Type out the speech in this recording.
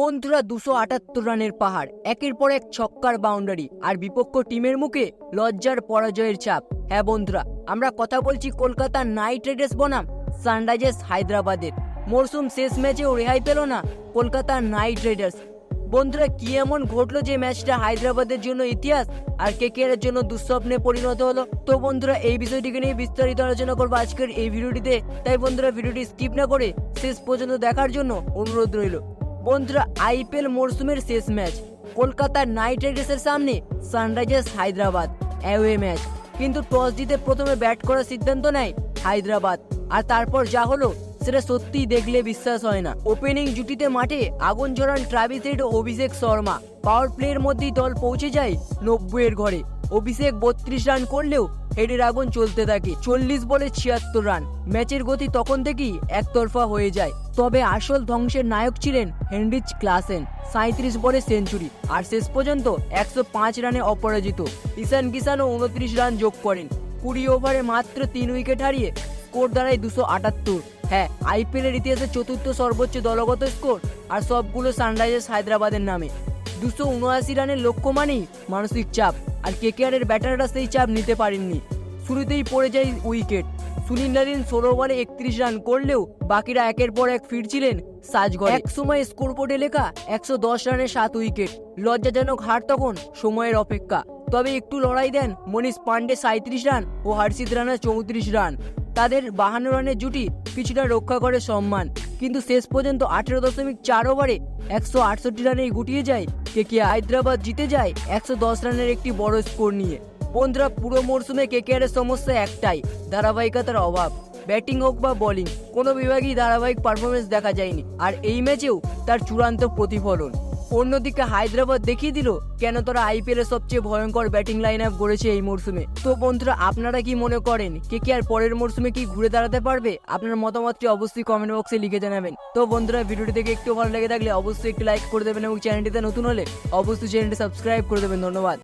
বন্ধুরা দুশো আটাত্তর রানের পাহাড়, একের পর এক ছক্কার বাউন্ডারি আর বিপক্ষ টিমের মুখে লজ্জার পরাজয়ের চাপ। হ্যাঁ বন্ধুরা, আমরা কথা বলছি কলকাতার নাইট রাইডার্স বনাম, সানরাইজার্স হায়দ্রাবাদের। মরশুম শেষ ম্যাচেও রেহাই পেল না কলকাতার নাইট রাইডার্স। বন্ধুরা, কি এমন ঘটলো যে ম্যাচটা হায়দ্রাবাদের জন্য ইতিহাস আর কে কে এর জন্য দুঃস্বপ্নে পরিণত হলো? তো বন্ধুরা, এই বিষয়টিকে নিয়ে বিস্তারিত আলোচনা করব আজকের এই ভিডিওটিতে। তাই বন্ধুরা, ভিডিওটি স্কিপ না করে শেষ পর্যন্ত দেখার জন্য অনুরোধ রইল। বন্ধুরা আইপিএল মরশুমের শেষ ম্যাচ কলকাতার নাইট রাইডার্সের সামনে সানরাইজার্স হায়দ্রাবাদ অ্যাওয়ে ম্যাচ কিন্তু টস জিতে প্রথমে ব্যাট করার সিদ্ধান্ত নেয় হায়দ্রাবাদ। আর তারপর যা হলো, সেটা সত্যিই দেখলে বিশ্বাস হয় না। ওপেনিং জুটিতে মাঠে আগুন ঝরান ট্রাভিস হেড ও অভিষেক শর্মা। পাওয়ার প্লের মধ্যেই দল পৌঁছে যায় নব্বইয়ের ঘরে। অভিষেক বত্রিশ রান করলেও হেডের আগুন চলতে থাকে। চল্লিশ বলে ছিয়াত্তর রান। ম্যাচের গতি তখন থেকেই একতরফা হয়ে যায়। তবে আসল ধ্বংসের নায়ক ছিলেন হেনরিচ ক্লাসেন সাঁত্রিশ বলে সেঞ্চুরি, আর শেষ পর্যন্ত একশো পাঁচ রানে অপরাজিত। ঈশান কিষানও উনত্রিশ রান যোগ করেন। কুড়ি ওভারে মাত্র তিন উইকেট হারিয়ে স্কোর দাঁড়ায় দুশো আটাত্তর। হ্যাঁ আইপিএল এর ইতিহাসে চতুর্থ সর্বোচ্চ দলগত স্কোর আর সবগুলো সানরাইজার্স হায়দ্রাবাদের নামে। দুশো উনআশি রানের লক্ষ্য মানেই মানসিক চাপ, আর কেকেআর এর ব্যাটাররা সেই চাপ নিতে পারেননি। শুরুতেই পড়ে যায় উইকেট। সুনীল নারিন ষোলো ওভারে একত্রিশ রান করলেও বাকিরা একের পর এক ফিরছিলেন সাজগড় এক সময় স্কোরবোর্ডে লেখা একশো দশ রানে সাত উইকেট, লজ্জাজনক হার তখন সময়ের অপেক্ষা। তবে একটু লড়াই দেন মনীষ পান্ডে সাঁত্রিশ রান ও হর্ষিত রানা চৌত্রিশ রান। তাদের বাহান্ন রানের জুটি কিছুটা রক্ষা করে সম্মান। কিন্তু শেষ পর্যন্ত আঠেরো দশমিক চার ওভারে একশো আটষট্টি রানেই গুটিয়ে যায় কে কে হায়দ্রাবাদ জিতে যায়, একশো দশ রানের একটি বড় স্কোর নিয়ে। বন্ধুরা পুরো মরশুমে কেকেআর এর সমস্যা একটাই, ধারাবাহিকতার অভাব। ব্যাটিং হোক বা বোলিং, কোনো বিভাগেই ধারাবাহিক পারফরমেন্স দেখা যায়নি, আর এই ম্যাচেও তার চূড়ান্ত প্রতিফলন। অন্যদিকে হায়দ্রাবাদ দেখিয়ে দিল, কেন তারা আইপিএল এর সবচেয়ে ভয়ঙ্কর ব্যাটিং লাইন আপ গড়েছে এই মরশুমে তো বন্ধুরা, আপনারা কি মনে করেন, কে কে আর পরের মরশুমে কি ঘুরে দাঁড়াতে পারবে? আপনার মতামতটি অবশ্যই কমেন্ট বক্সে লিখে জানাবেন। তো বন্ধুরা, ভিডিওটি দেখে একটু ভালো লেগে থাকলে অবশ্যই একটু লাইক করে দেবেন এবং চ্যানেলটিতে নতুন হলে অবশ্যই চ্যানেলটি সাবস্ক্রাইব করে দেবেন। ধন্যবাদ।